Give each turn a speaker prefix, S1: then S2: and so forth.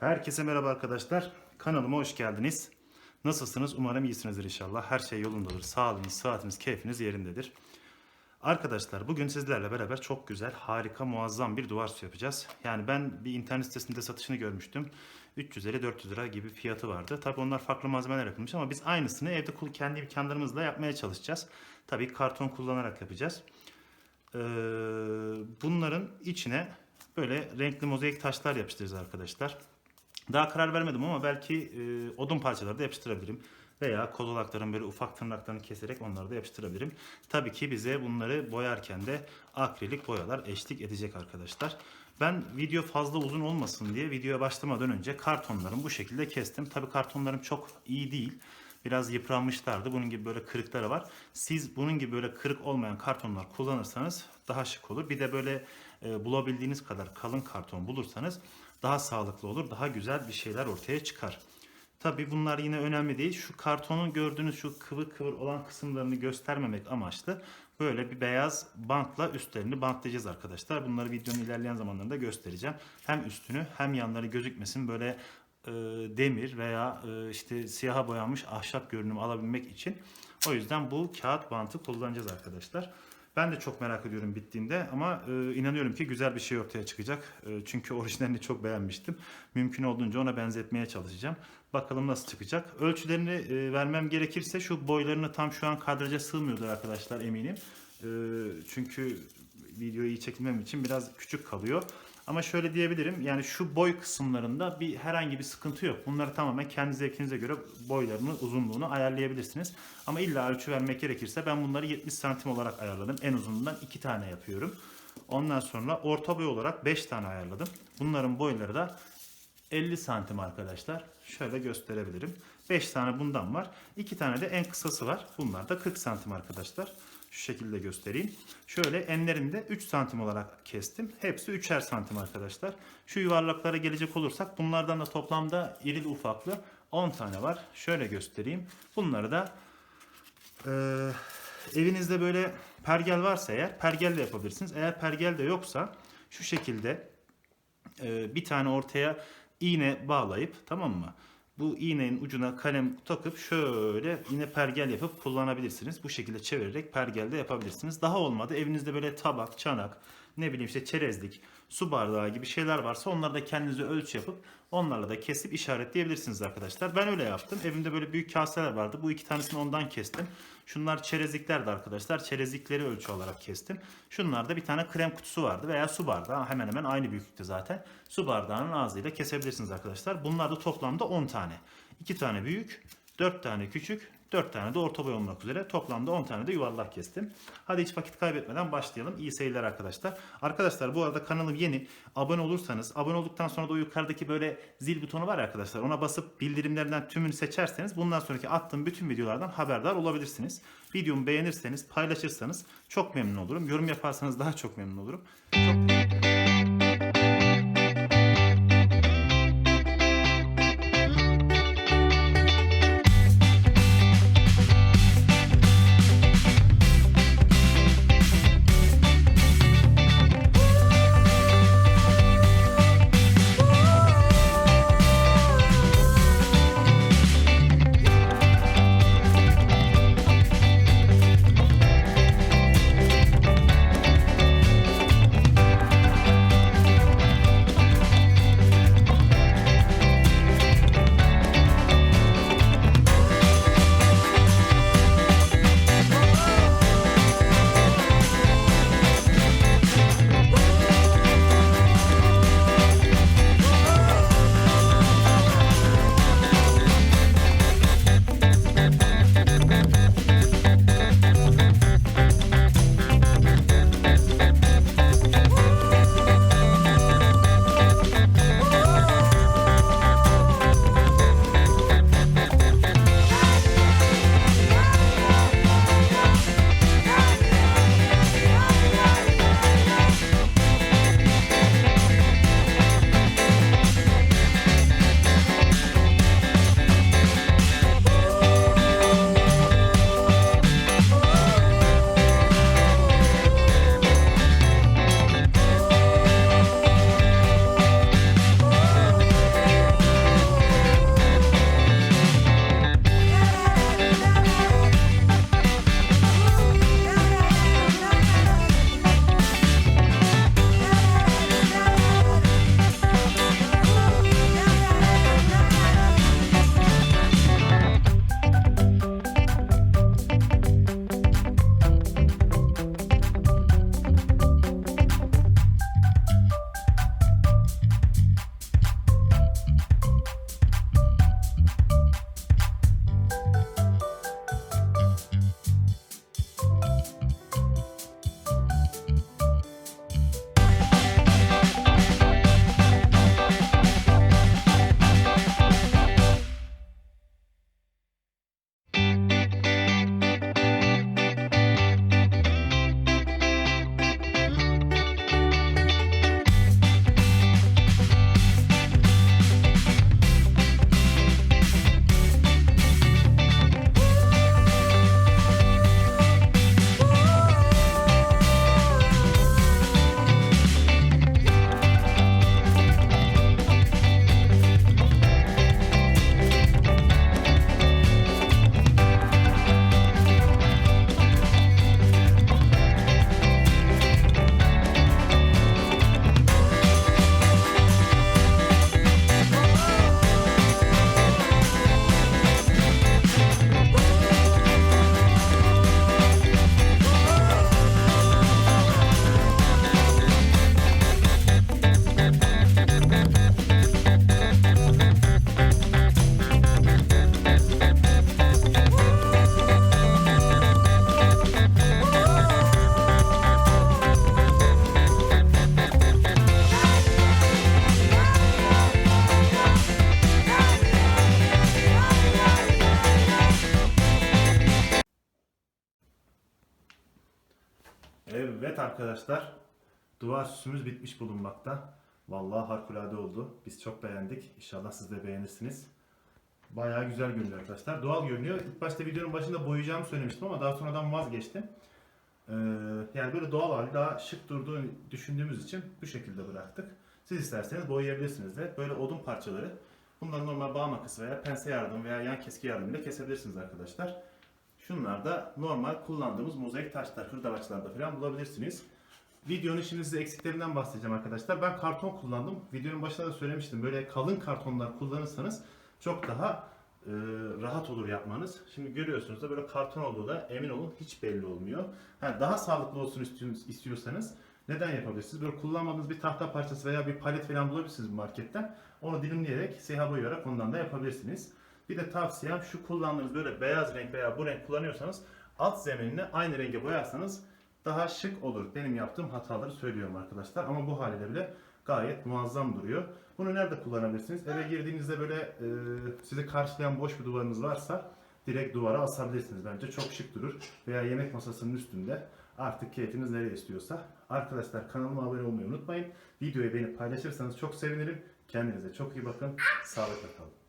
S1: Herkese merhaba arkadaşlar. Kanalıma hoş geldiniz. Nasılsınız? Umarım iyisinizdir inşallah. Her şey yolundadır. Sağlığınız, sıhhatiniz, keyfiniz yerindedir. Arkadaşlar bugün sizlerle beraber çok güzel, harika, muazzam bir duvar süsü yapacağız. Yani ben bir internet sitesinde satışını görmüştüm. 350-400 lira gibi fiyatı vardı. Tabi onlar farklı malzemeler yapılmış ama biz aynısını evde kendi imkanlarımızla yapmaya çalışacağız. Tabii karton kullanarak yapacağız. Ee, bunların içine böyle renkli mozaik taşlar yapıştıracağız arkadaşlar. Daha karar vermedim ama belki e, odun parçaları da yapıştırabilirim. Veya kozalakların böyle ufak tırnaklarını keserek onları da yapıştırabilirim. Tabii ki bize bunları boyarken de akrilik boyalar eşlik edecek arkadaşlar. Ben video fazla uzun olmasın diye videoya başlamadan önce kartonlarımı bu şekilde kestim. Tabii kartonlarım çok iyi değil. Biraz yıpranmışlardı. Bunun gibi böyle kırıkları var. Siz bunun gibi böyle kırık olmayan kartonlar kullanırsanız daha şık olur. Bir de böyle e, bulabildiğiniz kadar kalın karton bulursanız daha sağlıklı olur. Daha güzel bir şeyler ortaya çıkar. Tabi bunlar yine önemli değil. Şu kartonun gördüğünüz şu kıvır kıvır olan kısımlarını göstermemek amaçlı böyle bir beyaz bantla üstlerini bantlayacağız arkadaşlar. Bunları videonun ilerleyen zamanlarında göstereceğim. Hem üstünü hem yanları gözükmesin böyle e, demir veya e, işte siyaha boyanmış ahşap görünümü alabilmek için. O yüzden bu kağıt bantı kullanacağız arkadaşlar. Ben de çok merak ediyorum bittiğinde ama e, inanıyorum ki güzel bir şey ortaya çıkacak. E, çünkü orijinalini çok beğenmiştim. Mümkün olduğunca ona benzetmeye çalışacağım. Bakalım nasıl çıkacak. Ölçülerini e, vermem gerekirse şu boylarını tam şu an kadraja sığmıyordur arkadaşlar eminim. E, çünkü videoyu iyi çekmem için biraz küçük kalıyor. Ama şöyle diyebilirim yani şu boy kısımlarında bir herhangi bir sıkıntı yok. Bunları tamamen kendi zevkinize göre boylarını, uzunluğunu ayarlayabilirsiniz. Ama illa ölçü vermek gerekirse ben bunları 70 santim olarak ayarladım. En uzunundan 2 tane yapıyorum. Ondan sonra orta boy olarak 5 tane ayarladım. Bunların boyları da 50 santim arkadaşlar. Şöyle gösterebilirim. 5 tane bundan var. 2 tane de en kısası var. Bunlar da 40 santim arkadaşlar. Şu şekilde göstereyim. Şöyle enlerini de 3 santim olarak kestim. Hepsi 3'er santim arkadaşlar. Şu yuvarlaklara gelecek olursak bunlardan da toplamda irili ufaklı 10 tane var. Şöyle göstereyim. Bunları da eee, evinizde böyle pergel varsa eğer pergelle yapabilirsiniz. Eğer pergel de yoksa şu şekilde e, bir tane ortaya iğne bağlayıp tamam mı? Bu iğnenin ucuna kalem takıp şöyle yine pergel yapıp kullanabilirsiniz. Bu şekilde çevirerek pergel de yapabilirsiniz. Daha olmadı evinizde böyle tabak, çanak, ne bileyim işte çerezlik, su bardağı gibi şeyler varsa onları da kendinize ölçü yapıp onlarla da kesip işaretleyebilirsiniz arkadaşlar. Ben öyle yaptım. Evimde böyle büyük kaseler vardı. Bu iki tanesini ondan kestim. Şunlar çerezliklerdi arkadaşlar. Çerezlikleri ölçü olarak kestim. Şunlarda bir tane krem kutusu vardı veya su bardağı. Hemen hemen aynı büyüklükte zaten. Su bardağının ağzıyla kesebilirsiniz arkadaşlar. Bunlar da toplamda 10 tane. 2 tane büyük, 4 tane küçük, 4 tane de orta boy olmak üzere. Toplamda 10 tane de yuvarlak kestim. Hadi hiç vakit kaybetmeden başlayalım. İyi seyirler arkadaşlar. Arkadaşlar bu arada kanalım yeni. Abone olursanız, abone olduktan sonra da o yukarıdaki böyle zil butonu var arkadaşlar. Ona basıp bildirimlerden tümünü seçerseniz bundan sonraki attığım bütün videolardan haberdar olabilirsiniz. Videomu beğenirseniz, paylaşırsanız çok memnun olurum. Yorum yaparsanız daha çok memnun olurum. Çok Evet arkadaşlar. Duvar süsümüz bitmiş bulunmakta. Vallahi harikulade oldu. Biz çok beğendik. İnşallah siz de beğenirsiniz. Bayağı güzel görünüyor arkadaşlar. Doğal görünüyor. İlk başta videonun başında boyayacağımı söylemiştim ama daha sonradan vazgeçtim. Ee, yani böyle doğal hali daha şık durduğunu düşündüğümüz için bu şekilde bıraktık. Siz isterseniz boyayabilirsiniz de. Böyle odun parçaları. Bundan normal bağ makası veya pense yardım veya yan keski yardımıyla kesebilirsiniz arkadaşlar. Şunlar da normal kullandığımız mozaik taşlar, hırdavatçılarda falan bulabilirsiniz. Videonun şimdi size eksiklerinden bahsedeceğim arkadaşlar. Ben karton kullandım. Videonun başında da söylemiştim. Böyle kalın kartonlar kullanırsanız çok daha e, rahat olur yapmanız. Şimdi görüyorsunuz da böyle karton olduğu da emin olun hiç belli olmuyor. Ha, daha sağlıklı olsun istiyorsanız, neden yapabilirsiniz? Böyle kullanmadığınız bir tahta parçası veya bir palet falan bulabilirsiniz marketten. Onu dilimleyerek, siyah boyayarak ondan da yapabilirsiniz. Bir de tavsiyem şu kullandığınız böyle beyaz renk veya bu renk kullanıyorsanız alt zeminini aynı renge boyarsanız daha şık olur. Benim yaptığım hataları söylüyorum arkadaşlar. Ama bu haliyle bile gayet muazzam duruyor. Bunu nerede kullanabilirsiniz? Eve girdiğinizde böyle e, sizi karşılayan boş bir duvarınız varsa direkt duvara asabilirsiniz. Bence çok şık durur. Veya yemek masasının üstünde artık keyfiniz nereye istiyorsa. Arkadaşlar kanalıma abone olmayı unutmayın. Videoyu beğenip paylaşırsanız çok sevinirim. Kendinize çok iyi bakın. Sağlıkla kalın.